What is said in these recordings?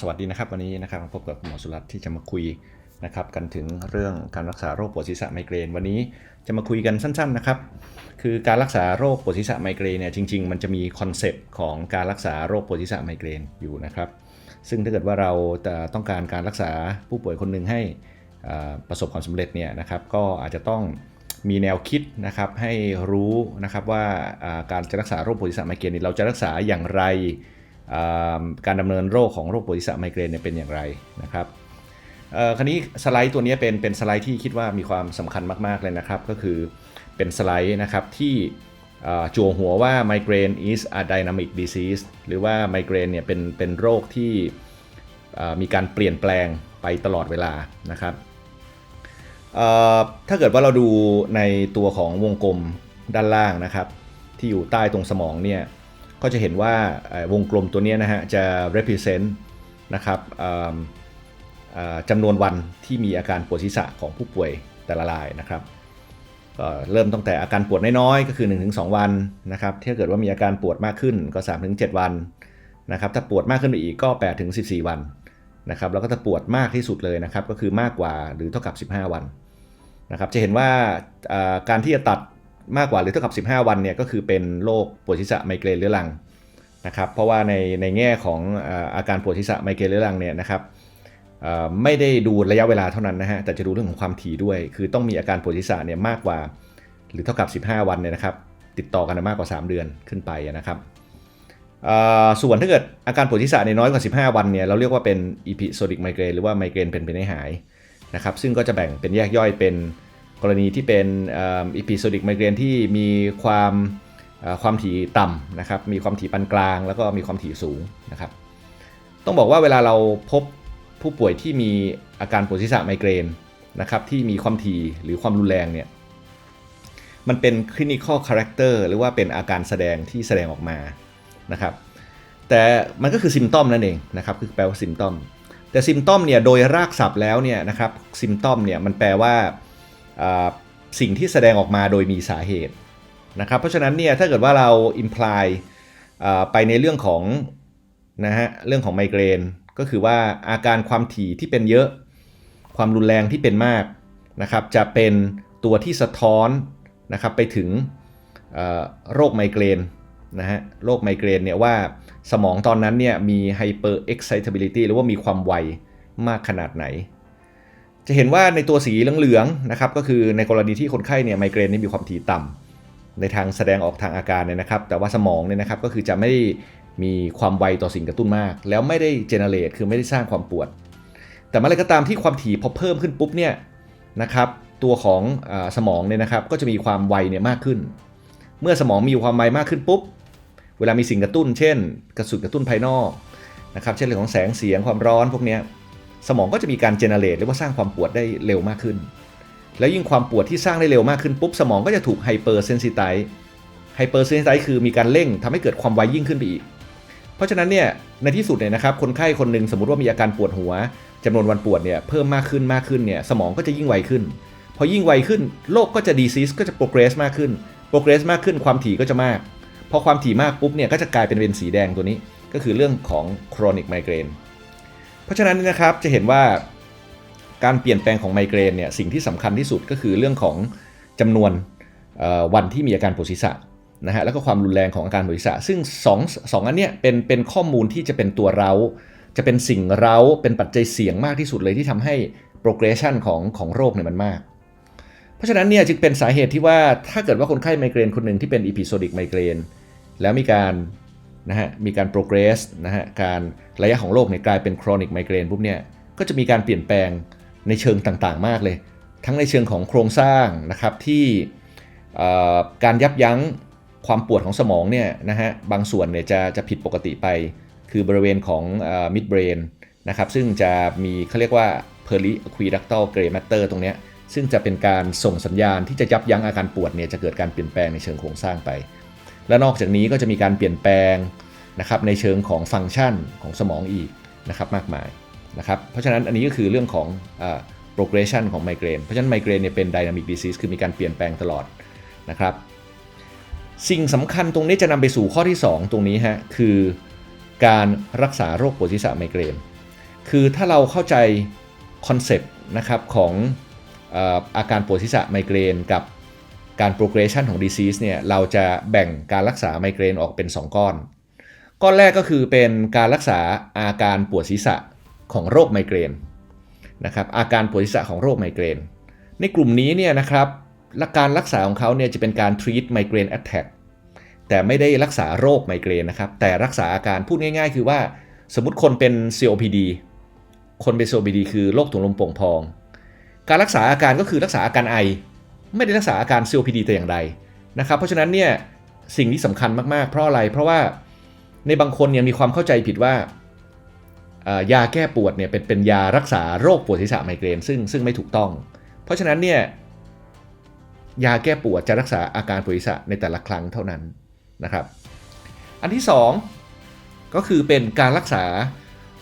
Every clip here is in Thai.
สวัสดีนะครับวันนี้นะครับพบกับคุณหมอสุรัตน์ที่จะมาคุยนะครับกันถึงเรื่องการรักษาโรคปวดศีรษะไมเกรน วันนี้จะมาคุยกันสั้นๆนะครับคือการรักษาโรคปวดศีรษะไมเกรนเนี่ยจริง ๆ มันจะมีคอนเซปต์ของการรักษาโรคปวดศีรษะไมเกรนอยู่นะครับซึ่งถ้าเกิดว่าเราต้องการการรักษาผู้ป่วยคนหนึ่งให้ประสบความสำเร็จเนี่ยนะครับก็อาจจะต้องมีแนวคิดนะครับให้รู้นะครับว่าการจะรักษาโรคปวดศีรษะไมเกรนเนี่เราจะรักษาอย่างไร การดำเนินโรคของโรคปวดศีรษะไมเกรนเป็นอย่างไรนะครับคราวนี้สไลด์ตัวนี้เป็นเป็นสไลด์ที่คิดว่ามีความสำคัญมากๆเลยนะครับก็คือเป็นสไลด์นะครับที่จั่วหัวว่า migraine is a dynamic disease หรือว่าไมเกรนเนี่ยเป็นเป็นโรคที่มีการเปลี่ยนแปลงไปตลอดเวลานะครับถ้าเกิดว่าเราดูในตัวของวงกลมด้านล่างนะครับ ที่อยู่ใต้ตรงสมองเนี่ย ก็จะเห็นว่าวงกลมตัวนี้นะฮะจะ represent นะครับจำนวนวันที่มีอาการปวดศีรษะของผู้ป่วยแต่ละรายนะครับก็เริ่มตั้งแต่อาการปวดน้อยๆก็คือ 1-2 วันนะครับถ้าเกิดว่ามีอาการปวดมากขึ้นก็ 3-7 วันนะครับถ้าปวดมากขึ้นไปอีกก็ 8-14 วันนะครับแล้วก็ถ้าปวดมากที่สุดเลยนะครับก็คือมากกว่าหรือเท่ากับ 15 วันนะครับจะเห็นว่าการที่จะตัด มากกว่าหรือเท่ากับ 15 วันเนี่ยก็คือเป็นโรคปวดศีรษะไมเกรนเรื้อรังนะครับเพราะว่าในในแง่ของอาการปวดศีรษะไมเกรนเรื้อรังเนี่ยนะครับไม่ได้ดูระยะเวลาเท่านั้นนะฮะแต่จะดูเรื่องของความถี่ด้วย คือต้องมีอาการปวดศีรษะเนี่ยมากกว่า หรือเท่ากับ 15 วันเนี่ยนะครับติดต่อกันมากกว่า 3 เดือนขึ้นไปนะครับส่วนถ้าเกิดอาการปวดศีรษะในยน้อยกว่า 15 วันเนี่ยเราเรียกว่าเป็น episodic migraine หรือว่าไมเกรนเป็นไปได้หายนะครับซึ่งก็จะแบ่งเป็นแยกย่อยเป็น กรณีที่เป็นอีพิโซดิกไมเกรนที่มีความความถี่ต่ำนะครับ มีความถี่ปานกลาง แล้วก็มีความถี่สูงนะครับ ต้องบอกว่าเวลาเราพบผู้ป่วยที่มีอาการปวดศีรษะไมเกรนนะครับที่มีความถี่หรือความรุนแรงเนี่ยมันเป็น clinical character หรือว่าเป็นอาการแสดงที่แสดงออกมานะครับ แต่มันก็คือซิมตอมนั่นเองนะครับ คือแปลว่าซิมตอมแต่ซิมตอมเนี่ยโดยรากศัพท์แล้วเนี่ยนะครับซิมตอมเนี่ยมันแปลว่า สิ่งที่แสดงออกมาโดยมีสาเหตุนะครับเพราะฉะนั้นเนี่ยถ้าเกิดว่าเรา imply อ่าไปในเรื่องของนะฮะเรื่องของไมเกรนก็คือว่าอาการความถี่ที่เป็นเยอะ ความรุนแรงที่เป็นมากนะครับจะเป็นตัวที่สะท้อนนะครับไปถึงโรคไมเกรนนะฮะโรคไมเกรนเนี่ยว่าสมองตอนนั้นเนี่ยมี hyper excitability หรือว่ามีความไวมากขนาดไหน จะเห็นว่าในตัวสีเหลืองๆนะครับก็คือในกรณีที่คนไข้เนี่ยไมเกรนนี่มีความถี่ต่ำในทางแสดงออกทางอาการเนี่ยนะครับ แต่ว่าสมองเนี่ยนะครับก็คือจะไม่ได้มีความไวต่อสิ่งกระตุ้นมาก แล้วไม่ได้เจเนเรตคือไม่ได้สร้างความปวด แต่เมื่อไรก็ตามที่ความถี่พอเพิ่มขึ้นปุ๊บเนี่ยนะครับตัวของอสมองเนี่ยนะครับก็จะมีความไวเนี่ยมากขึ้น เมื่อสมองมีความไวมากขึ้นปุ๊บเวลามีสิ่งกระตุ้น เช่น กระสุนกระตุ้นภายนอกนะครับเช่นเรื่องของแสงเสียงความร้อนพวกนี้ สมองก็จะมีการเจเนเรตหรือว่าสร้างความปวดได้เร็วมากขึ้น แล้วยิ่งความปวดที่สร้างได้เร็วมากขึ้นปุ๊บสมองก็จะถูกไฮเปอร์เซนซิไตไฮเปอร์เซนซิไตคือมีการเร่งทำให้เกิดความไวยิ่งขึ้นไปอีก เพราะฉะนั้นเนี่ยในที่สุดเนี่ยนะครับคนไข้คนหนึ่งสมมติว่ามีอาการปวดหัวจำนวนวันปวดเนี่ยเพิ่มมากขึ้นมากขึ้นเนี่ยสมองก็จะยิ่งไวขึ้น พอยิ่งไวขึ้นโรคก็จะดีซีสก็จะโปรเกรสมากขึ้นโปรเกรสมากขึ้นความถี่ก็จะมากพอความถี่มากปุ๊บเนี่ยก็จะกลายเป็นเป็นสีแดงตัวนี้ ก็คือเรื่องของ chronic migraine เพราะฉะนั้นนะครับจะเห็นว่าการเปลี่ยนแปลงของไมเกรนเนี่ยสิ่งที่สำคัญที่สุดก็คือเรื่องของจำนวนวันที่มีอาการปวดศีรษะนะฮะแล้วก็ความรุนแรงของอาการปวดศีรษะ ซึ่ง2องสองอันเนี้ยเป็นเป็นข้อมูลที่จะเป็นตัวเรา จะเป็นสิ่งเราเป็นปัจจัยเสี่ยงมากที่สุดเลยที่ทำให้ progression ของของโรคเนี่ยมันมาก เพราะฉะนั้นเนี่ยจึงเป็นสาเหตุที่ว่าถ้าเกิดว่าคนไข้ไมเกรนคนหนึ่งที่เป็น episodic migraine แล้วมีการ นะฮะมีการ progress นะฮะการระยะของโรคเนี่ยกลายเป็น chronic migraine ปุ๊บเนี่ยก็จะมีการเปลี่ยนแปลงในเชิงต่างๆ มากเลย ทั้งในเชิงของโครงสร้างนะครับที่การยับยั้งความปวดของสมองเนี่ยนะฮะบางส่วนเนี่ยจะจะผิดปกติไป คือบริเวณของ mid brain นะครับซึ่งจะมีเขาเรียกว่า periaqueductal gray matter ตรงเนี้ยซึ่งจะเป็นการส่งสัญญาณที่จะยับยั้งอาการปวดเนี่ยจะเกิดการเปลี่ยนแปลงในเชิงโครงสร้างไป และนอกจากนี้ก็จะมีการเปลี่ยนแปลงนะครับในเชิงของฟังก์ชันของสมองอีกนะครับมากมายนะครับเพราะฉะนั้นอันนี้ก็คือเรื่องของอ progression ของไมเกรนเพราะฉะนั้นไมเกรนเนี่ยเป็น dynamic disease คือมีการเปลี่ยนแปลงตลอดนะครับสิ่งสำคัญตรงนี้จะนำไปสู่ข้อที่ 2 ตรงนี้ฮะคือการรักษาโรคปวดศีรษะไมเกรนคือถ้าเราเข้าใจคอนเซปต์นะครับของออาการปวดศีรษะไมเกรนกับ การ progression ของ disease เนี่ยเราจะแบ่งการรักษาไมเกรนออกเป็น 2 ก้อน ก้อนแรกก็คือเป็นการรักษาอาการปวดศีรษะของโรคไมเกรนนะครับอาการปวดศีรษะของโรคไมเกรน ในกลุ่มนี้เนี่ยนะครับการรักษาของเขาเนี่ยจะเป็นการ treat migraine attack แต่ไม่ได้รักษาโรคไมเกรนนะครับแต่รักษาอาการพูดง่าย ๆ คือว่าสมมติคนเป็น COPD คนเป็น COPD คือโรคถุงลมโป่งพอง การรักษาอาการก็คือรักษาอาการไอ ไม่ได้รักษาอาการ COPD แต่อย่างใดนะครับเพราะฉะนั้นเนี่ยสิ่งที่สำคัญมากๆ เพราะอะไร เพราะว่าในบางคนเนี่ยมีความเข้าใจผิดว่ายาแก้ปวดเนี่ยเป็นเป็นยารักษาโรคปวดศีรษะไมเกรนซึ่งซึ่งไม่ถูกต้อง เพราะฉะนั้นเนี่ยยาแก้ปวดจะรักษาอาการปวดศีรษะในแต่ละครั้งเท่านั้นนะครับ อันที่ 2 ก็คือเป็นการรักษา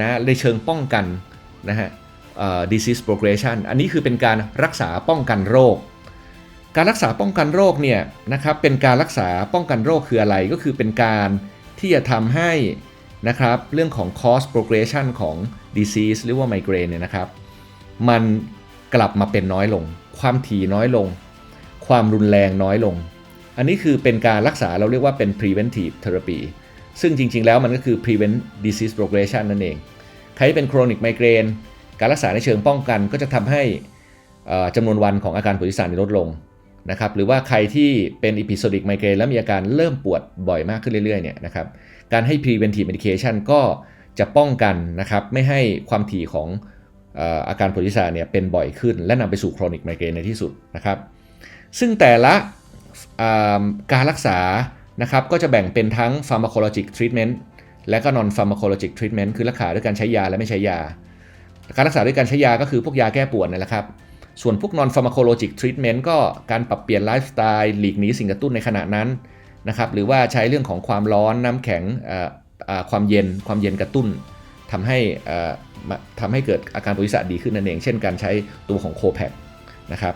นะในเชิงป้องกันนะฮะ disease progression อันนี้คือเป็นการรักษาป้องกันโรค การรักษาป้องกันโรคเนี่ยนะครับเป็นการรักษาป้องกันโรคคืออะไรก็คือเป็นการที่จะทำให้นะครับเรื่องของ cause progression ของ disease หรือว่าไมเกรนเนี่ยนะครับมันกลับมาเป็นน้อยลง ความถี่น้อยลง ความรุนแรงน้อยลง อันนี้คือเป็นการรักษาเราเรียกว่าเป็น preventive therapy ซึ่งจริงๆ แล้วมันก็คือ prevent disease progression นั่นเอง ใครเป็น chronic migraine การรักษาในเชิงป้องกันก็จะทำให้จำนวนวันของอาการปวดศีรษะลดลง นะครับหรือว่าใครที่เป็น episodic migraine แล้วมีอาการเริ่มปวดบ่อยมากขึ้นเรื่อยๆเนี่ยนะครับการให้ preventive medication ก็จะป้องกันนะครับไม่ให้ความถี่ของออาการปวดศีรษะเนี่ยเป็นบ่อยขึ้น และนำไปสู่ chronic migraine ในที่สุดนะครับซึ่งแต่ละการรักษานะครับก็จะแบ่งเป็นทั้ง pharmacologic treatment และก็ non pharmacologic treatment คือรักษาด้วยการใช้ยาและไม่ใช้ยา การรักษาด้วยการใช้ยาก็คือพวกยาแก้ปวดนั่นแหละครับ ส่วนพวก non pharmacologic treatment ก็การปรับเปลี่ยนไลฟ์สไตล์หลีกหนีสิ่งกระตุ้นในขณะนั้นนะครับหรือว่าใช้เรื่องของความร้อนน้ำแข็งความเย็นความเย็นกระตุ้นทำให้เอ่อมาทำให้เกิดอาการปวดศีรษะดีขึ้นนั่นเอง เช่นการใช้ตัวของโคแพคนะครับ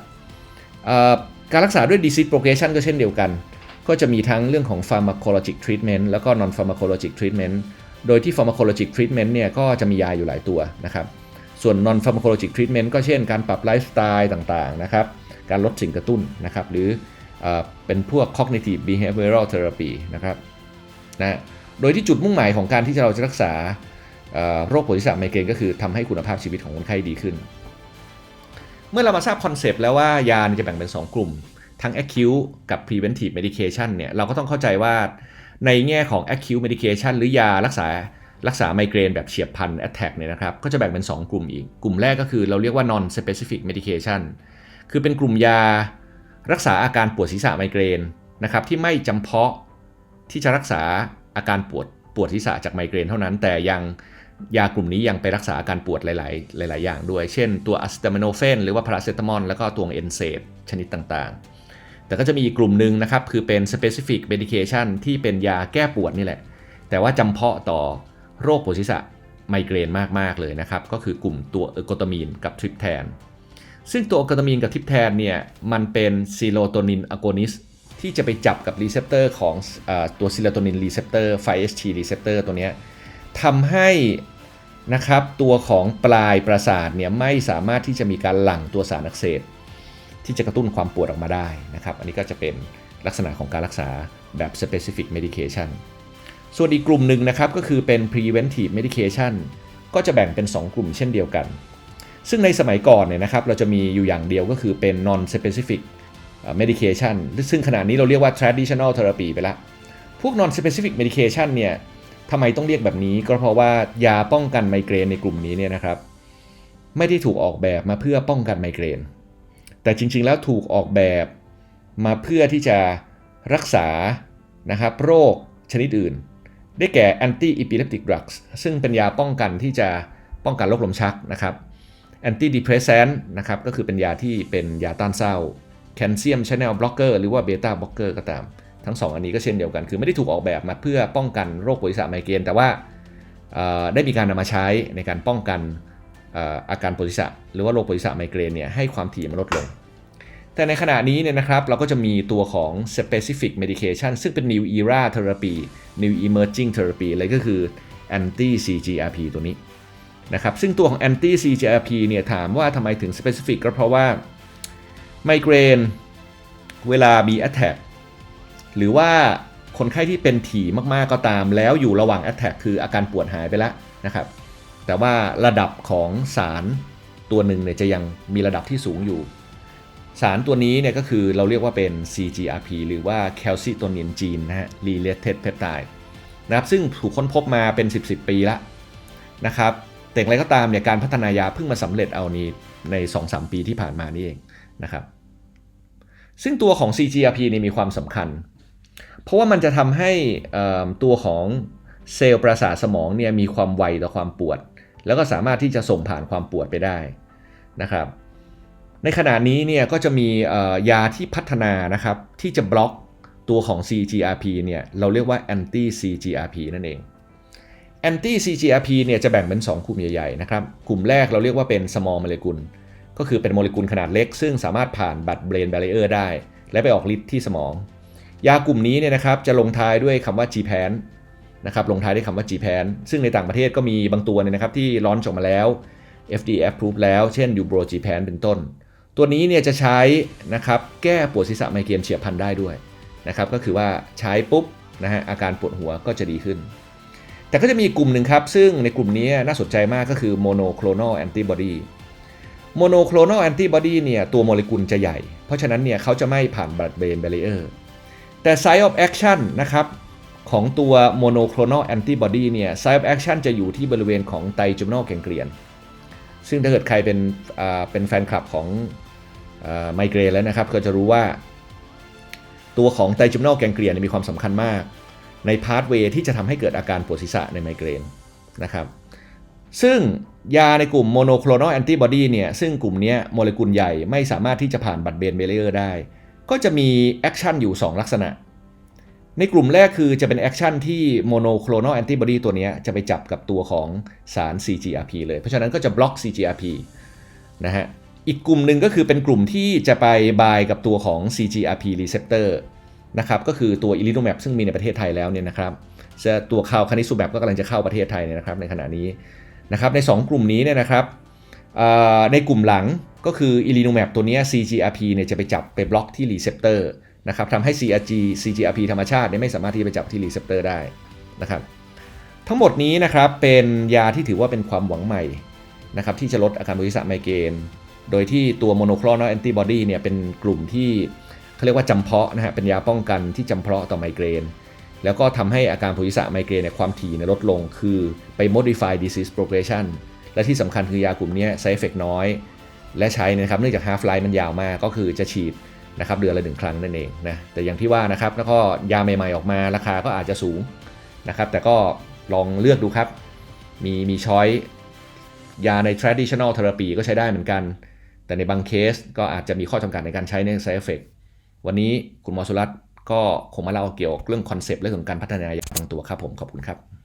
การรักษาด้วย disease progression ก็เช่นเดียวกัน ก็จะมีทั้งเรื่องของ pharmacologic treatment แล้วก็ non pharmacologic treatment โดยที่ pharmacologic treatment เนี่ยก็จะมียาอยู่หลายตัวนะครับ ส่วน non pharmacologic treatment ก็เช่นการปรับไลฟ์สไตล์ต่างๆนะครับการลดสิ่งกระตุ้นนะครับหรือเอเป็นพวก cognitive behavioral therapy นะครับนะโดยที่จุดมุ่งหมายของการที่เราจะรักษาโรคปวดศีรษะไมเกรนก็คือทำให้คุณภาพชีวิตของคนไข้ดีขึ้น เมื่อเรามาทราบคอนเซปต์แล้วว่ายาจะแบ่งเป็น 2 กลุ่ม ทั้ง acute กับ preventive medication เนี่ยเราก็ต้องเข้าใจว่าในแง่ของ acute medication หรือยารักษา รักษาไมเกรนแบบเฉียบพลัน attack เนี่ยนะครับ ก็จะแบ่งเป็น 2 กลุ่มอีก กลุ่มแรกก็คือเราเรียกว่า non specific medication คือเป็นกลุ่มยารักษาอาการปวดศีรษะไมเกรนนะครับที่ไม่จำเพาะที่จะรักษาอาการปวดปวดศีรษะจากไมเกรนเท่านั้น แต่ยังยากลุ่มนี้ยังไปรักษาอาการปวดหลาย ๆ หลาย ๆ อย่างด้วย เช่นตัวอะสเตามโนเฟนหรือว่าพาราเซตามอลแล้วก็ตัวเอนเซดชนิดต่าง ๆ แต่ก็จะมีอีกกลุ่มหนึ่งนะครับ คือเป็น specific medication ที่เป็นยาแก้ปวดนี่แหละ แต่ว่าจำเพาะต่อ โรคปวดศีรษะไมเกรนมาก ๆ เลยนะครับ ก็คือกลุ่มตัวเอโกตามีนกับทริปแทน ซึ่งตัวเอโกตามีนกับทริปแทนเนี่ย มันเป็นซีโรโทนินอะโกนิสที่จะไปจับกับรีเซพเตอร์ของอตัวซีโรโทนินรีเซพเตอร์ 5HT รีเซพเตอร์ตัวเนี้ยทำให้นะครับตัวของปลายประสาทเนี่ยไม่สามารถที่จะมีการหลั่งตัวสารอักเสบที่จะกระตุ้นความปวดออกมาได้นะครับ อันนี้ก็จะเป็นลักษณะของการรักษาแบบ specific medication ส่วนอีกกลุ่มหนึ่งนะครับก็คือเป็น preventive medication ก็จะแบ่งเป็น 2 กลุ่มเช่นเดียวกัน ซึ่งในสมัยก่อนเนี่ยนะครับเราจะมีอยู่อย่างเดียวก็คือเป็น non specific medication ซึ่งขณะนี้เราเรียกว่า traditional therapy ไปแล้วพวก non specific medication เนี่ยทำไมต้องเรียกแบบนี้ก็เพราะว่ายาป้องกันไมเกรนในกลุ่มนี้เนี่ยนะครับ ไม่ได้ถูกออกแบบมาเพื่อป้องกันไมเกรน แต่จริงๆแล้วถูกออกแบบมาเพื่อที่จะรักษานะครับโรคชนิดอื่น ได้แก่ anti epileptic drugs ซึ่งเป็นยาป้องกันที่จะป้องกันโรคลมชักนะครับ anti depressant นะครับก็คือเป็นยาที่เป็นยาต้านเศร้า calcium channel blocker หรือว่า beta blocker ก็ตาม ทั้ง 2 อันนี้ก็เช่นเดียวกัน คือไม่ได้ถูกออกแบบมาเพื่อป้องกันโรคปวดศีรษะไมเกรนแต่ว่าได้มีการนำมาใช้ในการป้องกันเอ่ออาการปวดศีรษะหรือว่าโรคปวดศีรษะไมเกรนเนี่ยให้ความถี่มันลดลง แต่ในขณะนี้เนี่ยนะครับเราก็จะมีตัวของ specific medication ซึ่งเป็น new era therapy new emerging therapy เลยก็คือ anti CGRP ตัวนี้นะครับซึ่งตัวของ anti CGRP เนี่ยถามว่าทำไมถึง specific ก็เพราะว่าไมเกรนเวลามี attack หรือว่าคนไข้ที่เป็นถี่มากๆก็ตาม แล้วอยู่ระหว่าง attack คืออาการปวดหายไปแล้วนะครับแต่ว่าระดับของสารตัวหนึ่งเนี่ยจะยังมีระดับที่สูงอยู่ สารตัวนี้เนี่ยก็คือเราเรียกว่าเป็น CGRP หรือว่า calcitonin gene นะฮะ related peptide นะครับซึ่งถูกค้นพบมาเป็น 10 10 ปีล้วนะครับแต่อย่างไรก็ตามเนี่ยการพัฒนายาเพิ่งมาสำเร็จเอานี้ใน 2-3 ปีที่ผ่านมานี่เองนะครับซึ่งตัวของ CGRP เนี่ยมีความสำคัญ เพราะว่ามันจะทำให้ตัวของเซลล์ประสาทสมองเนี่ยมีความไวต่อความปวด แล้วก็สามารถที่จะส่งผ่านความปวดไปได้นะครับ ในขณะนี้เนี่ยก็จะมียาที่พัฒนานะครับที่จะบล็อกตัวของ CGRP เนี่ยเราเรียกว่า anti CGRP นั่นเอง anti CGRP เนี่ยจะแบ่งเป็น 2 กลุ่มใหญ่ๆนะครับกลุ่มแรกเราเรียกว่าเป็น small molecule ก็คือเป็นโมเลกุลขนาดเล็ก ซึ่งสามารถผ่านบัตร brain barrier ได้ และไปออกฤทธิ์ที่สมอง ยากลุ่มนี้เนี่ยนะครับจะลงท้ายด้วยคำว่า GPAN นะครับลงท้ายด้วยคำว่า GPAN ซึ่งในต่างประเทศก็มีบางตัวเนี่ยนะครับที่ร้อนออกมาแล้ว FDA approve แล้ว เช่น Ubro GPAN เป็นต้น ตัวนี้เนี่ยจะใช้นะครับแก้ปวดศีรษะไมเกรนเฉียบพลันได้ด้วยนะครับก็คือว่าใช้ปุ๊บนะฮะอาการปวดหัวก็จะดีขึ้น แต่ก็จะมีกลุ่มหนึ่งครับ ซึ่งในกลุ่มนี้น่าสนใจมากก็คือ monoclonal antibody monoclonal antibody เนี่ยตัวโมเลกุลจะใหญ่ เพราะฉะนั้นเนี่ยเขาจะไม่ผ่าน blood brain barrier แต่ site of action นะครับของตัว monoclonal antibody เนี่ย site of action จะอยู่ที่บริเวณของ trigeminal ganglion ซึ่งถ้าเกิดใครเป็นเป็นแฟนคลับของไมเกรนแล้วนะครับ ก็จะรู้ว่าตัวของ trigeminal ganglion เนี่ยมีความสำคัญมาก ในพา t เวที่จะทำให้เกิดอาการปวดศีรษะในไมเกรนนะครับ ซึ่งยาในกลุ่ม monoclonal antibody เนี่ย ซึ่งกลุ่มนี้โมเลกุลใหญ่ไม่สามารถที่จะผ่านบัตเบนเบเลอร์ได้ ก็จะมีแอคชั่นอยู่ 2 ลักษณะ ในกลุ่มแรกคือจะเป็นแอคชั่นที่ monoclonal antibody ตัวนี้จะไปจับกับตัวของสาร CGRP เลย เพราะฉะนั้นก็จะบล็อก CGRP นะฮะ อีกกลุ่มหนึ่งก็คือเป็นกลุ่มที่จะไปบายกับตัวของ CGRP receptor นะครับ ก็คือตัว i l i n o m a b ซึ่งมีในประเทศไทยแล้วเนี่ยนะครับ จะตัวข่าวคานิสูแบก็กำลังจะเข้าประเทศไทยเนี่ยนะครับในขณะนี้นะครับ ใน 2 กลุ่มนี้เนี่ยนะครับ ในกลุ่มหลังก็คือ i l i n o m a b ตัวนี้ CGRP เนี่ยจะไปจับไปบล็อกที่ receptor นะครับทำให้ CRG CGRP ธรรมชาติไม่สามารถที่จะไปจับที่ receptor ได้นะครับ ทั้งหมดนี้นะครับเป็นยาที่ถือว่าเป็นความหวังใหม่นะครับที่จะลดอาการปวดศีรษะไมเกรนโดยที่ตัว monoclonal antibody เนี่ยเป็นกลุ่มที่เขาเรียกว่าจำเพาะนะฮะเป็นยาป้องกันที่จำเพาะต่อไมเกรน แล้วก็ทำให้อาการปวดศีรษะไมเกรนเนี่ยความถี่เนี่ยลดลงคือไป modify disease progression และที่สำคัญคือยากลุ่มนี้ side effect น้อย และใช้นะครับเนื่องจาก half life มันยาวมากก็คือจะฉีด นะครับเดือนละหนึ่งครั้งนั่นเองนะแต่อย่างที่ว่านะครับแล้วก็ยาใหม่ๆออกมาราคาก็อาจจะสูงนะครับแต่ก็ลองเลือกดูครับ มีมีช้อยยาใน traditional therapy ก็ใช้ได้เหมือนกัน แต่ในบางเคสก็อาจจะมีข้อจำกัดในการใช้ใน side effect วันนี้คุณหมอสุรัตน์ก็คงมาเล่าเกี่ยวกับเรื่องคอนเซปต์เรื่องของการพัฒนายาบางตัวครับผมขอบคุณครับ